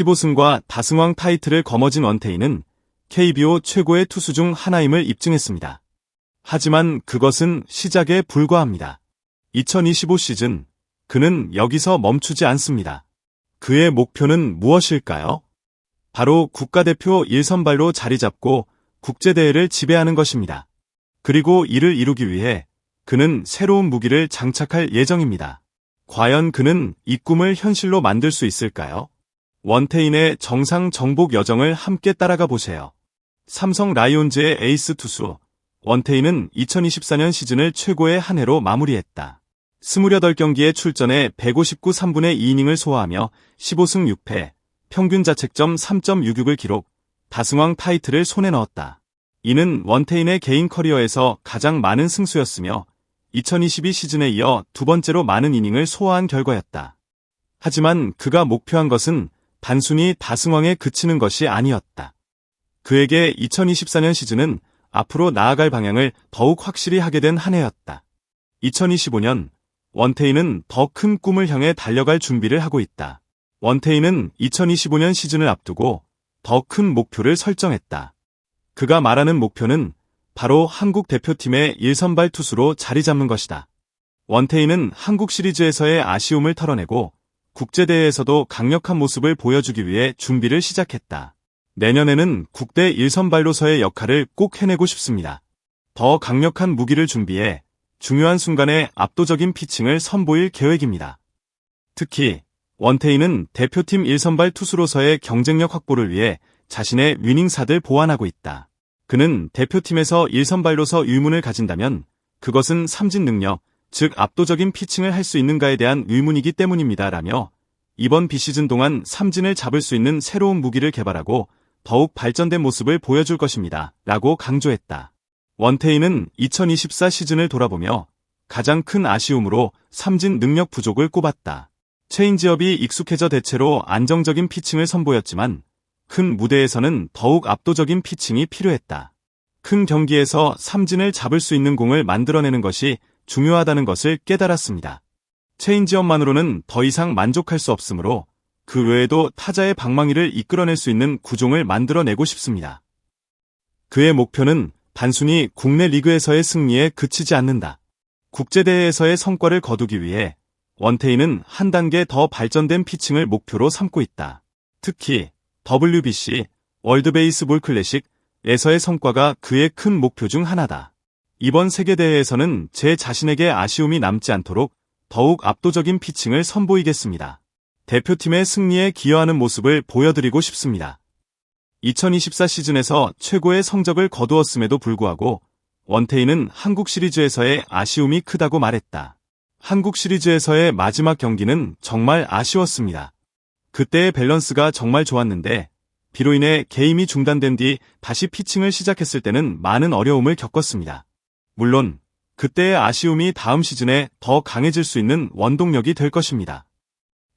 15승과 다승왕 타이틀을 거머쥔 원태인은 KBO 최고의 투수 중 하나임을 입증했습니다. 하지만 그것은 시작에 불과합니다. 2025 시즌, 그는 여기서 멈추지 않습니다. 그의 목표는 무엇일까요? 바로 국가대표 1선발로 자리 잡고 국제대회를 지배하는 것입니다. 그리고 이를 이루기 위해 그는 새로운 무기를 장착할 예정입니다. 과연 그는 이 꿈을 현실로 만들 수 있을까요? 원태인의 정상 정복 여정을 함께 따라가 보세요. 삼성 라이온즈의 에이스 투수 원태인은 2024년 시즌을 최고의 한 해로 마무리했다. 28경기에 출전해 159 3분의 2이닝을 소화하며 15승 6패, 평균 자책점 3.66을 기록, 다승왕 타이틀을 손에 넣었다. 이는 원태인의 개인 커리어에서 가장 많은 승수였으며 2022 시즌에 이어 두 번째로 많은 이닝을 소화한 결과였다. 하지만 그가 목표한 것은 단순히 다승왕에 그치는 것이 아니었다. 그에게 2024년 시즌은 앞으로 나아갈 방향을 더욱 확실히 하게 된 한 해였다. 2025년 원태인은 더 큰 꿈을 향해 달려갈 준비를 하고 있다. 원태인은 2025년 시즌을 앞두고 더 큰 목표를 설정했다. 그가 말하는 목표는 바로 한국 대표팀의 1선발 투수로 자리 잡는 것이다. 원태인은 한국 시리즈에서의 아쉬움을 털어내고 국제대회에서도 강력한 모습을 보여주기 위해 준비를 시작했다. 내년에는 국대 1선발로서의 역할을 꼭 해내고 싶습니다. 더 강력한 무기를 준비해 중요한 순간에 압도적인 피칭을 선보일 계획입니다. 특히 원태인은 대표팀 1선발 투수로서의 경쟁력 확보를 위해 자신의 위닝사들 보완하고 있다. 그는 대표팀에서 1선발로서 의문을 가진다면 그것은 삼진 능력, 즉 압도적인 피칭을 할 수 있는가에 대한 의문이기 때문입니다. 라며 이번 비시즌 동안 삼진을 잡을 수 있는 새로운 무기를 개발하고 더욱 발전된 모습을 보여줄 것입니다. 라고 강조했다. 원태인은 2024 시즌을 돌아보며 가장 큰 아쉬움으로 삼진 능력 부족을 꼽았다. 체인지업이 익숙해져 대체로 안정적인 피칭을 선보였지만 큰 무대에서는 더욱 압도적인 피칭이 필요했다. 큰 경기에서 삼진을 잡을 수 있는 공을 만들어내는 것이 중요하다는 것을 깨달았습니다. 체인지업만으로는 더 이상 만족할 수 없으므로 그 외에도 타자의 방망이를 이끌어낼 수 있는 구종을 만들어내고 싶습니다. 그의 목표는 단순히 국내 리그에서의 승리에 그치지 않는다. 국제대회에서의 성과를 거두기 위해 원태인은 한 단계 더 발전된 피칭을 목표로 삼고 있다. 특히 WBC, 월드베이스볼 클래식에서의 성과가 그의 큰 목표 중 하나다. 이번 세계대회에서는 제 자신에게 아쉬움이 남지 않도록 더욱 압도적인 피칭을 선보이겠습니다. 대표팀의 승리에 기여하는 모습을 보여드리고 싶습니다. 2024 시즌에서 최고의 성적을 거두었음에도 불구하고 원태인은 한국 시리즈에서의 아쉬움이 크다고 말했다. 한국 시리즈에서의 마지막 경기는 정말 아쉬웠습니다. 그때의 밸런스가 정말 좋았는데 비로 인해 게임이 중단된 뒤 다시 피칭을 시작했을 때는 많은 어려움을 겪었습니다. 물론 그때의 아쉬움이 다음 시즌에 더 강해질 수 있는 원동력이 될 것입니다.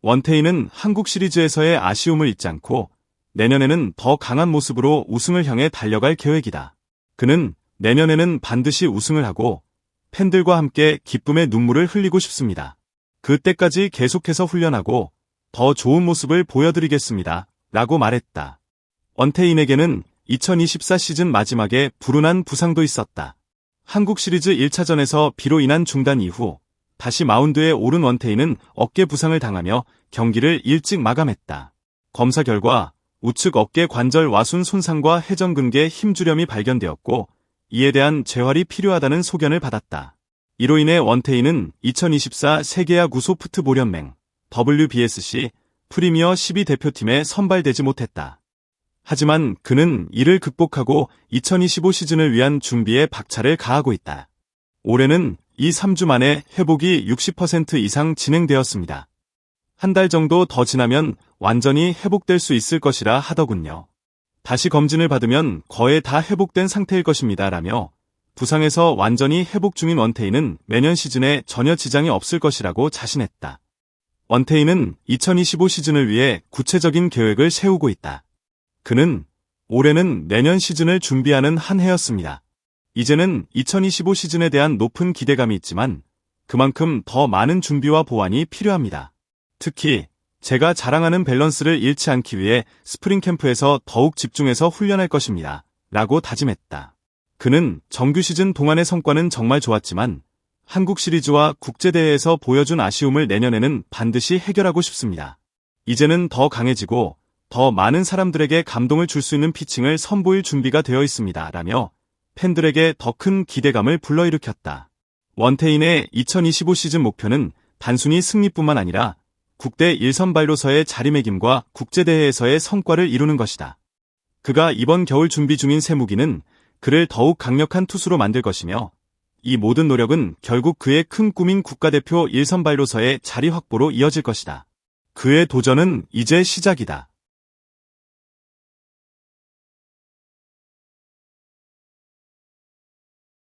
원태인은 한국 시리즈에서의 아쉬움을 잊지 않고 내년에는 더 강한 모습으로 우승을 향해 달려갈 계획이다. 그는 내년에는 반드시 우승을 하고 팬들과 함께 기쁨의 눈물을 흘리고 싶습니다. 그때까지 계속해서 훈련하고 더 좋은 모습을 보여드리겠습니다. 라고 말했다. 원태인에게는 2024 시즌 마지막에 불운한 부상도 있었다. 한국 시리즈 1차전에서 비로 인한 중단 이후 다시 마운드에 오른 원태인은 어깨 부상을 당하며 경기를 일찍 마감했다. 검사 결과 우측 어깨 관절 와순 손상과 회전근개 힘주렴이 발견되었고 이에 대한 재활이 필요하다는 소견을 받았다. 이로 인해 원태인은 2024 세계야구 소프트보련맹 WBSC 프리미어 12 대표팀에 선발되지 못했다. 하지만 그는 이를 극복하고 2025 시즌을 위한 준비에 박차를 가하고 있다. 올해는 이 3주 만에 회복이 60% 이상 진행되었습니다. 한 달 정도 더 지나면 완전히 회복될 수 있을 것이라 하더군요. 다시 검진을 받으면 거의 다 회복된 상태일 것입니다. 라며 부상에서 완전히 회복 중인 원태인은 매년 시즌에 전혀 지장이 없을 것이라고 자신했다. 원태인은 2025 시즌을 위해 구체적인 계획을 세우고 있다. 그는 올해는 내년 시즌을 준비하는 한 해였습니다. 이제는 2025 시즌에 대한 높은 기대감이 있지만 그만큼 더 많은 준비와 보완이 필요합니다. 특히 제가 자랑하는 밸런스를 잃지 않기 위해 스프링 캠프에서 더욱 집중해서 훈련할 것입니다. 라고 다짐했다. 그는 정규 시즌 동안의 성과는 정말 좋았지만 한국 시리즈와 국제대회에서 보여준 아쉬움을 내년에는 반드시 해결하고 싶습니다. 이제는 더 강해지고 더 많은 사람들에게 감동을 줄 수 있는 피칭을 선보일 준비가 되어 있습니다. 라며 팬들에게 더 큰 기대감을 불러일으켰다. 원태인의 2025 시즌 목표는 단순히 승리뿐만 아니라 국대 1선발로서의 자리매김과 국제대회에서의 성과를 이루는 것이다. 그가 이번 겨울 준비 중인 세무기는 그를 더욱 강력한 투수로 만들 것이며 이 모든 노력은 결국 그의 큰 꿈인 국가대표 1선발로서의 자리 확보로 이어질 것이다. 그의 도전은 이제 시작이다.